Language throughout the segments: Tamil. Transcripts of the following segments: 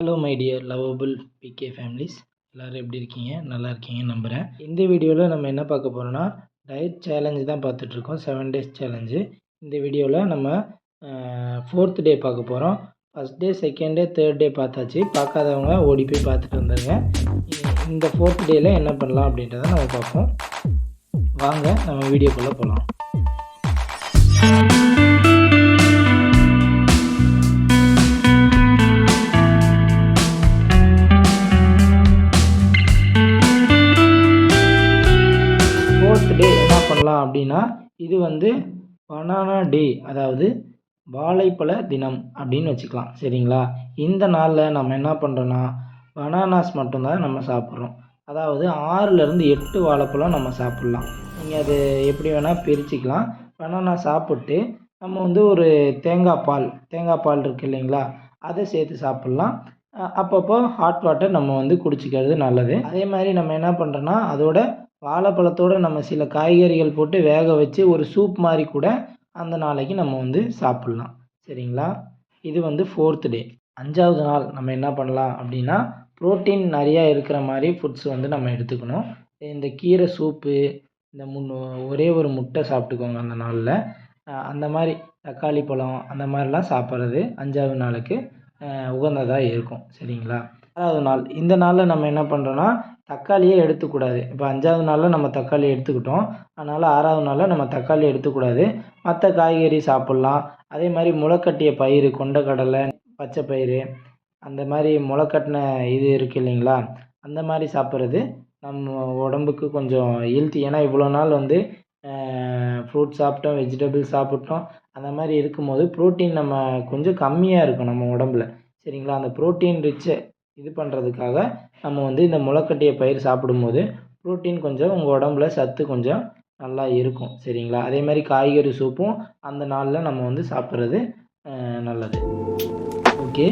Hello my dear lovable PK families எல்லோரும் எப்படி இருக்கீங்க? நல்லா இருக்கீங்கன்னு நம்புகிறேன் இந்த வீடியோவில் நம்ம என்ன பார்க்க போகிறோம்னா டயட் சேலஞ்சு தான் பார்த்துட்ருக்கோம் செவன் டேஸ் சேலஞ்சு இந்த வீடியோவில் நம்ம ஃபோர்த் டே பார்க்க போகிறோம் first day second day third day பார்த்தாச்சு. பார்க்காதவங்க ஓடி போய் பார்த்துட்டு வந்துடுங்க இந்த ஃபோர்த் டேயில் என்ன பண்ணலாம் அப்படின்றத நம்ம பார்ப்போம். வாங்க நம்ம வீடியோக்குள்ளே போகலாம் பண்ணலாம் அப்படின்னா இது வந்து பனானா டே அதாவது வாழைப்பழ தினம் அப்படின்னு வச்சுக்கலாம். சரிங்களா? இந்த நாளில் நம்ம என்ன பண்ணுறோன்னா பனானாஸ் மட்டும்தான் நம்ம சாப்பிட்றோம். அதாவது ஆறுலேருந்து எட்டு வாழைப்பழம் நம்ம சாப்பிட்லாம். நீங்கள் அது எப்படி வேணால் பிரிச்சுக்கலாம். பனானா சாப்பிட்டு நம்ம வந்து ஒரு தேங்காய் பால் தேங்காய் பால் இருக்குது இல்லைங்களா? அதை சேர்த்து சாப்பிட்லாம். அப்பப்போ ஹாட் வாட்டர் நம்ம வந்து குடிச்சிக்கிறது நல்லது. அதே மாதிரி நம்ம என்ன பண்ணுறோன்னா அதோட வாழைப்பழத்தோட நம்ம சில காய்கறிகள் போட்டு வேக வச்சு ஒரு சூப் மாதிரி கூட அந்த நாளைக்கு நம்ம வந்து சாப்பிட்லாம். சரிங்களா? இது வந்து ஃபோர்த் டே அஞ்சாவது நாள் நம்ம என்ன பண்ணலாம் அப்படின்னா ப்ரோட்டீன் நிறையா இருக்கிற மாதிரி ஃபுட்ஸ் வந்து நம்ம எடுத்துக்கணும். இந்த கீரை சூப்பு இந்த முன் ஒரே ஒரு முட்டை சாப்பிட்டுக்கோங்க அந்த நாளில். அந்த மாதிரி தக்காளி பழம் அந்த மாதிரிலாம் சாப்பிட்றது அஞ்சாவது நாளுக்கு உகந்ததாக இருக்கும். சரிங்களா? ஆறாவது நாள். இந்த நாளில் நம்ம என்ன பண்ணுறோன்னா தக்காளியே எடுத்துக்கூடாது. இப்போ அஞ்சாவது நாளில் நம்ம தக்காளி எடுத்துக்கிட்டோம். அதனால் ஆறாவது நாளில் நம்ம தக்காளி எடுத்துக்கூடாது. மற்ற காய்கறி சாப்பிட்லாம். அதே மாதிரி முளைக்கட்டிய பயிர் கொண்டக்கடலை பச்சை பயிறு அந்த மாதிரி முளைக்கட்டின இது இருக்குது இல்லைங்களா? அந்த மாதிரி சாப்பிட்றது நம்ம உடம்புக்கு கொஞ்சம் ஹெல்த்தி ஏன்னா இவ்வளோ நாள் வந்து ஃப்ரூட் சாப்பிட்டோம் வெஜிடபிள் சாப்பிட்டோம். அந்த மாதிரி இருக்கும்போது ப்ரோட்டீன் நம்ம கொஞ்சம் கம்மியாக இருக்கும் நம்ம உடம்புல. சரிங்களா? அந்த ப்ரோட்டீன் ரிச்சு இது பண்ணுறதுக்காக நம்ம வந்து இந்த முளைக்கட்டிய பயிர் சாப்பிடும்போது ப்ரோட்டீன் கொஞ்சம் உங்கள் உடம்புல சத்து கொஞ்சம் நல்லா இருக்கும் சரிங்களா? அதே மாதிரி காய்கறி சூப்பும் அந்த நாளில் நம்ம வந்து சாப்பிட்றது நல்லது. ஓகே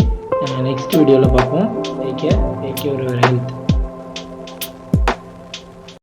நெக்ஸ்ட் வீடியோவில் பார்ப்போம். Take care take care health